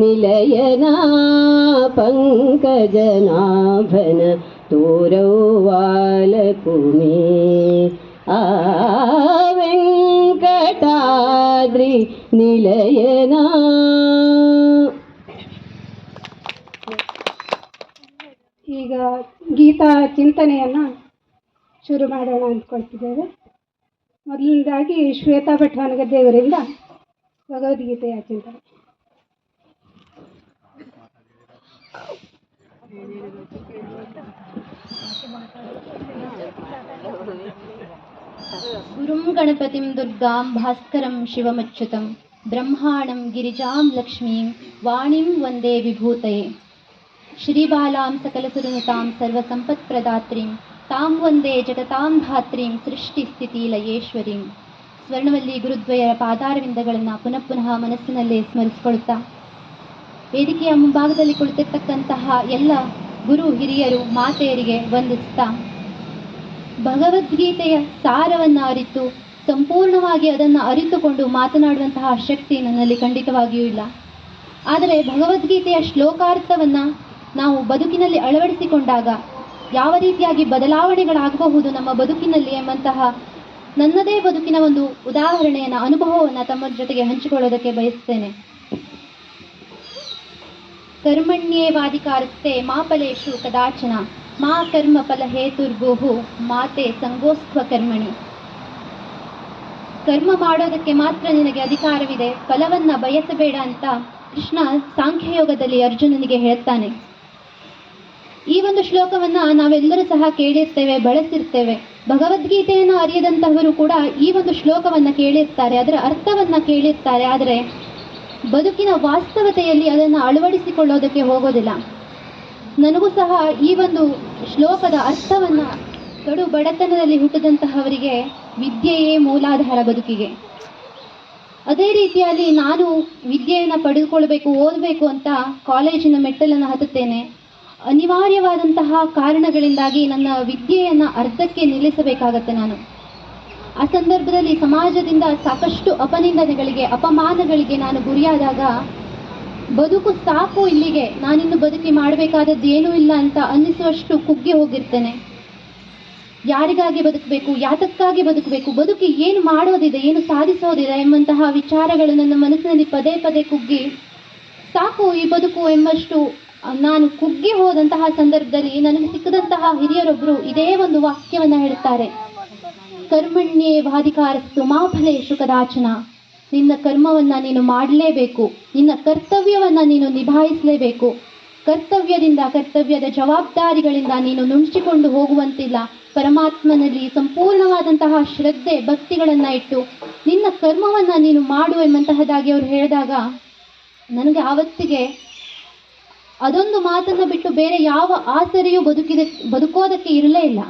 ನಿಲಯನ ಪಂಕಜನಾಭನ ತೋರವಾಲಕುಮಿ ಆ ನಿಲಯನ. ಈಗ ಗೀತಾ ಚಿಂತನೆಯನ್ನು ಶುರು ಮಾಡೋಣ ಅಂದ್ಕೊಳ್ತಿದ್ದೇವೆ. ಮೊದಲನೇದಾಗಿ ಶ್ವೇತಾ ಭಟ್ ದೇವರಿಂದ ಭಗವದ್ಗೀತೆಯ ಚಿಂತನೆ. ಗುರುಂ ಗಣಪತಿಂ ದುರ್ಗಾಂ ಭಾಸ್ಕರಂ ಶಿವಮಚ್ಯುತಂ ಬ್ರಹ್ಮಾಣಂ ಗಿರಿಜಾಂ ಲಕ್ಷ್ಮೀಂ ವಾಣಿಂ ವಂದೇ ವಿಭೂತಯೇ ಶ್ರೀಬಾಲಾಂ ಸಕಲಸುರುನುತಾಂ ಸರ್ವಸಂಪತ್ಪ್ರದಾತ್ರೀಂ ತಾಂ ವಂದೇ ಜಗತಾಂ ಧಾತ್ರೀಂ ಸೃಷ್ಟಿ ಸ್ಥಿತಿ ಲಯೇಶ್ವರೀಂ ಸ್ವರ್ಣವಲ್ಲಿ ಗುರುದ್ವಯರ ಪಾದಾರವಿಂದಗಳನ್ನು ಪುನಃ ಪುನಃ ಮನಸ್ಸಿನಲ್ಲೇ ಸ್ಮರಿಸಿಕೊಳ್ಳುತ್ತಾ ವೇದಿಕೆಯ ಮುಂಭಾಗದಲ್ಲಿ ಕುಳಿತಿರ್ತಕ್ಕಂತಹ ಎಲ್ಲ ಗುರು ಹಿರಿಯರು ಮಾತೆಯರಿಗೆ ವಂದಿಸ್ತಾ ಭಗವದ್ಗೀತೆಯ ಸಾರವನ್ನು ಅರಿತು, ಸಂಪೂರ್ಣವಾಗಿ ಅದನ್ನು ಅರಿತುಕೊಂಡು ಮಾತನಾಡುವಂತಹ ಶಕ್ತಿ ನನ್ನಲ್ಲಿ ಖಂಡಿತವಾಗಿಯೂ ಇಲ್ಲ. ಆದರೆ ಭಗವದ್ಗೀತೆಯ ಶ್ಲೋಕಾರ್ಥವನ್ನು ನಾವು ಬದುಕಿನಲ್ಲಿ ಅಳವಡಿಸಿಕೊಂಡಾಗ ಯಾವ ರೀತಿಯಾಗಿ ಬದಲಾವಣೆಗಳಾಗಬಹುದು ನಮ್ಮ ಬದುಕಿನಲ್ಲಿ ಎಂಬಂತಹ ನನ್ನದೇ ಬದುಕಿನ ಒಂದು ಉದಾಹರಣೆಯನ್ನು, ಅನುಭವವನ್ನು ತಮ್ಮ ಜೊತೆಗೆ ಹಂಚಿಕೊಳ್ಳೋದಕ್ಕೆ ಬಯಸ್ತೇನೆ ಫಲೇಶು ಕದಾಚನ ಮಾ ಕರ್ಮ ಫಲ ಹೇತುರ್ಭುಹು ಮಾತೆ ಸಂಗೋಸ್ತ್ವ ಕರ್ಮಣಿ ಕರ್ಮ ಮಾಡೋದಕ್ಕೆ ಮಾತ್ರ ನಿನಗೆ ಅಧಿಕಾರವಿದೆ, ಫಲವನ್ನ ಬಯಸಬೇಡ ಅಂತ ಕೃಷ್ಣ ಸಾಂಖ್ಯಯೋಗದಲ್ಲಿ ಅರ್ಜುನನಿಗೆ ಹೇಳ್ತಾನೆ. ಈ ಒಂದು ಶ್ಲೋಕವನ್ನ ನಾವೆಲ್ಲರೂ ಸಹ ಕೇಳಿರ್ತೇವೆ, ಬಳಸಿರ್ತೇವೆ. ಭಗವದ್ಗೀತೆಯನ್ನು ಅರಿಯದಂತಹವರು ಕೂಡ ಈ ಒಂದು ಶ್ಲೋಕವನ್ನ ಕೇಳಿರ್ತಾರೆ, ಅದರ ಅರ್ಥವನ್ನ ಕೇಳಿರ್ತಾರೆ, ಆದರೆ ಬದುಕಿನ ವಾಸ್ತವತೆಯಲ್ಲಿ ಅದನ್ನು ಅಳವಡಿಸಿಕೊಳ್ಳೋದಕ್ಕೆ ಹೋಗೋದಿಲ್ಲ. ನನಗೂ ಸಹ ಈ ಒಂದು ಶ್ಲೋಕದ ಅರ್ಥವನ್ನು ಕಡು ಬಡತನದಲ್ಲಿ ಹುಟ್ಟಿದಂತಹವರಿಗೆ ವಿದ್ಯೆಯೇ ಮೂಲಾಧಾರ ಬದುಕಿಗೆ. ಅದೇ ರೀತಿಯಲ್ಲಿ ನಾನು ವಿದ್ಯೆಯನ್ನು ಪಡೆದುಕೊಳ್ಬೇಕು, ಓದಬೇಕು ಅಂತ ಕಾಲೇಜಿನ ಮೆಟ್ಟಲನ್ನು ಹತ್ತುತ್ತೇನೆ. ಅನಿವಾರ್ಯವಾದಂತಹ ಕಾರಣಗಳಿಂದಾಗಿ ನನ್ನ ವಿದ್ಯೆಯನ್ನು ಅರ್ಧಕ್ಕೆ ನಿಲ್ಲಿಸಬೇಕಾಗತ್ತೆ ನಾನು. ಆ ಸಂದರ್ಭದಲ್ಲಿ ಸಮಾಜದಿಂದ ಸಾಕಷ್ಟು ಅಪನಿಂದನೆಗಳಿಗೆ, ಅಪಮಾನಗಳಿಗೆ ನಾನು ಗುರಿಯಾದಾಗ, ಬದುಕು ಸಾಕು ಇಲ್ಲಿಗೆ. ನಾನಿನ್ನು ಬದುಕಿ ಮಾಡಬೇಕಾದದ್ದು ಏನೂ ಇಲ್ಲ ಅಂತ ಅನ್ನಿಸುವಷ್ಟು ಕುಗ್ಗಿ ಹೋಗಿರ್ತೇನೆ. ಯಾರಿಗಾಗಿ ಬದುಕಬೇಕು, ಯಾತಕ್ಕಾಗಿ ಬದುಕಬೇಕು, ಬದುಕಿ ಏನು ಮಾಡೋದಿದೆ, ಏನು ಸಾಧಿಸೋದಿದೆ ಎಂಬಂತಹ ವಿಚಾರಗಳು ನನ್ನ ಮನಸ್ಸಿನಲ್ಲಿ ಪದೇ ಪದೇ ಕುಗ್ಗಿ ಸಾಕು ಈ ಬದುಕು ಎಂಬಷ್ಟು ನಾನು ಕುಗ್ಗಿ ಹೋದಂತಹ ಸಂದರ್ಭದಲ್ಲಿ ನನಗೆ ಸಿಕ್ಕದಂತಹ ಹಿರಿಯರೊಬ್ಬರು ಇದೇ ಒಂದು ವಾಕ್ಯವನ್ನು ಹೇಳುತ್ತಾರೆ. ಕರ್ಮಣ್ಯೇ ವಾಧಿಕಾರಸ್ತು, ಮಾ ಫಲೇಶು ಕದಾಚನ. ನಿನ್ನ ಕರ್ಮವನ್ನು ನೀನು ಮಾಡಲೇಬೇಕು. ನಿನ್ನ ಕರ್ತವ್ಯವನ್ನು ನೀನು ನಿಭಾಯಿಸಲೇಬೇಕು. ಕರ್ತವ್ಯದಿಂದ, ಕರ್ತವ್ಯದ ಜವಾಬ್ದಾರಿಗಳಿಂದ ನೀನು ನುಣಿಸಿಕೊಂಡು ಹೋಗುವಂತಿಲ್ಲ. ಪರಮಾತ್ಮನಲ್ಲಿ ಸಂಪೂರ್ಣವಾದಂತಹ ಶ್ರದ್ಧೆ, ಭಕ್ತಿಗಳನ್ನು ಇಟ್ಟು ನಿನ್ನ ಕರ್ಮವನ್ನು ನೀನು ಮಾಡು ಎಂಬಂತಹದಾಗಿ ಅವರು ಹೇಳಿದಾಗ, ನನಗೆ ಆವತ್ತಿಗೆ ಅದೊಂದು ಮಾತನ್ನು ಬಿಟ್ಟು ಬೇರೆ ಯಾವ ಆಸರೆಯೂ ಬದುಕಿದ, ಬದುಕೋದಕ್ಕೆ ಇರಲೇ ಇಲ್ಲ.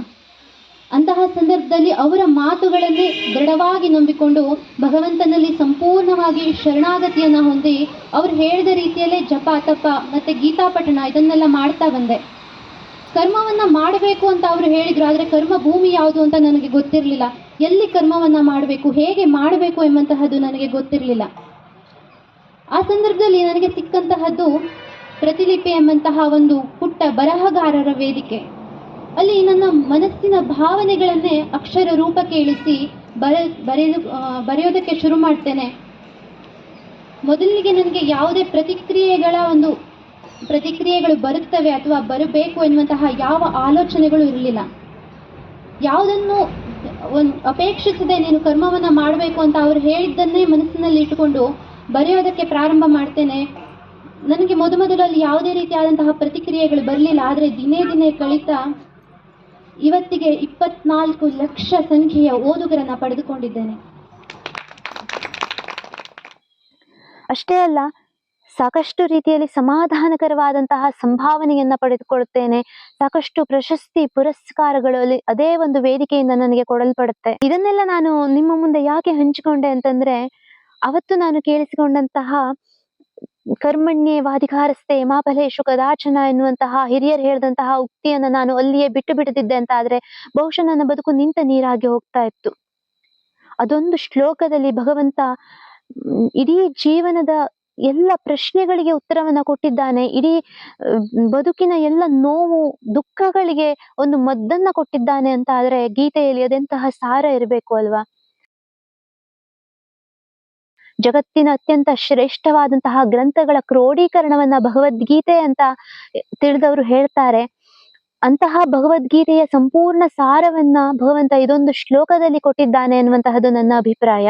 ಅಂತಹ ಸಂದರ್ಭದಲ್ಲಿ ಅವರ ಮಾತುಗಳನ್ನೇ ದೃಢವಾಗಿ ನಂಬಿಕೊಂಡು ಭಗವಂತನಲ್ಲಿ ಸಂಪೂರ್ಣವಾಗಿ ಶರಣಾಗತಿಯನ್ನು ಹೊಂದಿ ಅವ್ರು ಹೇಳಿದ ರೀತಿಯಲ್ಲೇ ಜಪ, ತಪ ಮತ್ತು ಗೀತಾ ಪಠಣ ಇದನ್ನೆಲ್ಲ ಮಾಡ್ತಾ ಬಂದೆ. ಕರ್ಮವನ್ನ ಮಾಡಬೇಕು ಅಂತ ಅವರು ಹೇಳಿದ್ರು, ಆದರೆ ಕರ್ಮ ಭೂಮಿ ಯಾವುದು ಅಂತ ನನಗೆ ಗೊತ್ತಿರಲಿಲ್ಲ. ಎಲ್ಲಿ ಕರ್ಮವನ್ನ ಮಾಡಬೇಕು, ಹೇಗೆ ಮಾಡಬೇಕು ಎಂಬಂತಹದ್ದು ನನಗೆ ಗೊತ್ತಿರಲಿಲ್ಲ. ಆ ಸಂದರ್ಭದಲ್ಲಿ ನನಗೆ ಸಿಕ್ಕಂತಹದ್ದು ಪ್ರತಿಲಿಪಿ ಎಂಬಂತಹ ಒಂದು ಪುಟ್ಟ ಬರಹಗಾರರ ವೇದಿಕೆ. ಅಲ್ಲಿ ನನ್ನ ಮನಸ್ಸಿನ ಭಾವನೆಗಳನ್ನೇ ಅಕ್ಷರ ರೂಪಕ್ಕೆ ಇಳಿಸಿ ಬರ, ಬರೆದು ಬರೆಯೋದಕ್ಕೆ ಶುರು ಮಾಡ್ತೇನೆ. ಮೊದಲಿಗೆ ನನಗೆ ಯಾವುದೇ ಪ್ರತಿಕ್ರಿಯೆಗಳ ಒಂದು ಪ್ರತಿಕ್ರಿಯೆಗಳು ಬರುತ್ತವೆ ಅಥವಾ ಬರಬೇಕು ಎನ್ನುವಂತಹ ಯಾವ ಆಲೋಚನೆಗಳು ಇರಲಿಲ್ಲ. ಯಾವುದನ್ನು ಒಂದು ಅಪೇಕ್ಷಿಸದೆ ನೀನು ಕರ್ಮವನ್ನ ಮಾಡಬೇಕು ಅಂತ ಅವರು ಹೇಳಿದ್ದನ್ನೇ ಮನಸ್ಸಿನಲ್ಲಿ ಇಟ್ಟುಕೊಂಡು ಬರೆಯೋದಕ್ಕೆ ಪ್ರಾರಂಭ ಮಾಡ್ತೇನೆ. ನನಗೆ ಮೊದಮೊದಲಲ್ಲಿ ಯಾವುದೇ ರೀತಿಯಾದಂತಹ ಪ್ರತಿಕ್ರಿಯೆಗಳು ಬರಲಿಲ್ಲ, ಆದರೆ ದಿನೇ ದಿನೇ ಕಳೀತಾ ಇವತ್ತಿಗೆ ಇಪ್ಪತ್ನಾಲ್ಕು ಲಕ್ಷ ಸಂಖ್ಯೆಯ ಓದುಗರನ್ನ ಪಡೆದುಕೊಂಡಿದ್ದೇನೆ. ಅಷ್ಟೇ ಅಲ್ಲ, ಸಾಕಷ್ಟು ರೀತಿಯಲ್ಲಿ ಸಮಾಧಾನಕರವಾದಂತಹ ಸಂಭಾವನೆಯನ್ನ ಪಡೆದುಕೊಳ್ಳುತ್ತೇನೆ. ಸಾಕಷ್ಟು ಪ್ರಶಸ್ತಿ ಪುರಸ್ಕಾರಗಳಲ್ಲಿ ಅದೇ ಒಂದು ವೇದಿಕೆಯಿಂದ ನನಗೆ ಕೊಡಲ್ಪಡುತ್ತೆ. ಇದನ್ನೆಲ್ಲ ನಾನು ನಿಮ್ಮ ಮುಂದೆ ಯಾಕೆ ಹಂಚಿಕೊಂಡೆ ಅಂತಂದ್ರೆ, ಅವತ್ತು ನಾನು ಕೇಳಿಸಿಕೊಂಡಂತಹ ಕರ್ಮಣ್ಯೇ ವಾಧಿಕಾರಸ್ತೆ ಮಾಫಲೇಶು ಕದಾಚನ ಎನ್ನುವಂತಹ ಹಿರಿಯರು ಹೇಳಿದಂತಹ ಉಕ್ತಿಯನ್ನ ನಾನು ಅಲ್ಲಿಯೇ ಬಿಟ್ಟು ಬಿಡದಿದ್ದೆ ಅಂತ ಆದ್ರೆ ಬಹುಶಃ ನನ್ನ ಬದುಕು ನಿಂತ ನೀರಾಗಿ ಹೋಗ್ತಾ ಇತ್ತು. ಅದೊಂದು ಶ್ಲೋಕದಲ್ಲಿ ಭಗವಂತ ಮ್, ಇಡೀ ಜೀವನದ ಎಲ್ಲ ಪ್ರಶ್ನೆಗಳಿಗೆ ಉತ್ತರವನ್ನ ಕೊಟ್ಟಿದ್ದಾನೆ. ಇಡೀ ಬದುಕಿನ ಎಲ್ಲ ನೋವು ದುಃಖಗಳಿಗೆ ಒಂದು ಮದ್ದನ್ನ ಕೊಟ್ಟಿದ್ದಾನೆ ಅಂತ ಆದ್ರೆ ಗೀತೆಯಲ್ಲಿ ಅದೆಂತಹ ಸಾರ ಇರಬೇಕು ಅಲ್ವಾ? ಜಗತ್ತಿನ ಅತ್ಯಂತ ಶ್ರೇಷ್ಠವಾದಂತಹ ಗ್ರಂಥಗಳ ಕ್ರೋಢೀಕರಣವನ್ನ ಭಗವದ್ಗೀತೆ ಅಂತ ತಿಳಿದವರು ಹೇಳ್ತಾರೆ. ಅಂತಹ ಭಗವದ್ಗೀತೆಯ ಸಂಪೂರ್ಣ ಸಾರವನ್ನ ಭಗವಂತ ಇದೊಂದು ಶ್ಲೋಕದಲ್ಲಿ ಕೊಟ್ಟಿದ್ದಾನೆ ಅನ್ನುವಂತಹದ್ದು ನನ್ನ ಅಭಿಪ್ರಾಯ.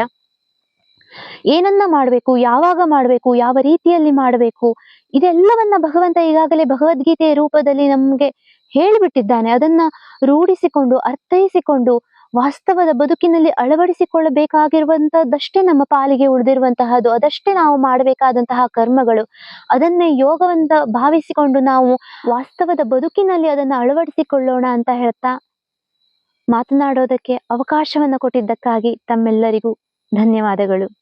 ಏನನ್ನ ಮಾಡಬೇಕು, ಯಾವಾಗ ಮಾಡಬೇಕು, ಯಾವ ರೀತಿಯಲ್ಲಿ ಮಾಡಬೇಕು, ಇದೆಲ್ಲವನ್ನ ಭಗವಂತ ಈಗಾಗಲೇ ಭಗವದ್ಗೀತೆಯ ರೂಪದಲ್ಲಿ ನಮ್ಗೆ ಹೇಳಿಬಿಟ್ಟಿದ್ದಾನೆ. ಅದನ್ನ ರೂಢಿಸಿಕೊಂಡು, ಅರ್ಥೈಸಿಕೊಂಡು ವಾಸ್ತವದ ಬದುಕಿನಲ್ಲಿ ಅಳವಡಿಸಿಕೊಳ್ಳಬೇಕಾಗಿರುವಂತಹದ್ದಷ್ಟೇ ನಮ್ಮ ಪಾಲಿಗೆ ಉಳಿದಿರುವಂತಹದ್ದು, ಅದಷ್ಟೇ ನಾವು ಮಾಡಬೇಕಾದಂತಹ ಕರ್ಮಗಳು. ಅದನ್ನೇ ಯೋಗವಂತ ಭಾವಿಸಿಕೊಂಡು ನಾವು ವಾಸ್ತವದ ಬದುಕಿನಲ್ಲಿ ಅದನ್ನು ಅಳವಡಿಸಿಕೊಳ್ಳೋಣ ಅಂತ ಹೇಳ್ತಾ ಮಾತನಾಡೋದಕ್ಕೆ ಅವಕಾಶವನ್ನ ಕೊಟ್ಟಿದ್ದಕ್ಕಾಗಿ ತಮ್ಮೆಲ್ಲರಿಗೂ ಧನ್ಯವಾದಗಳು.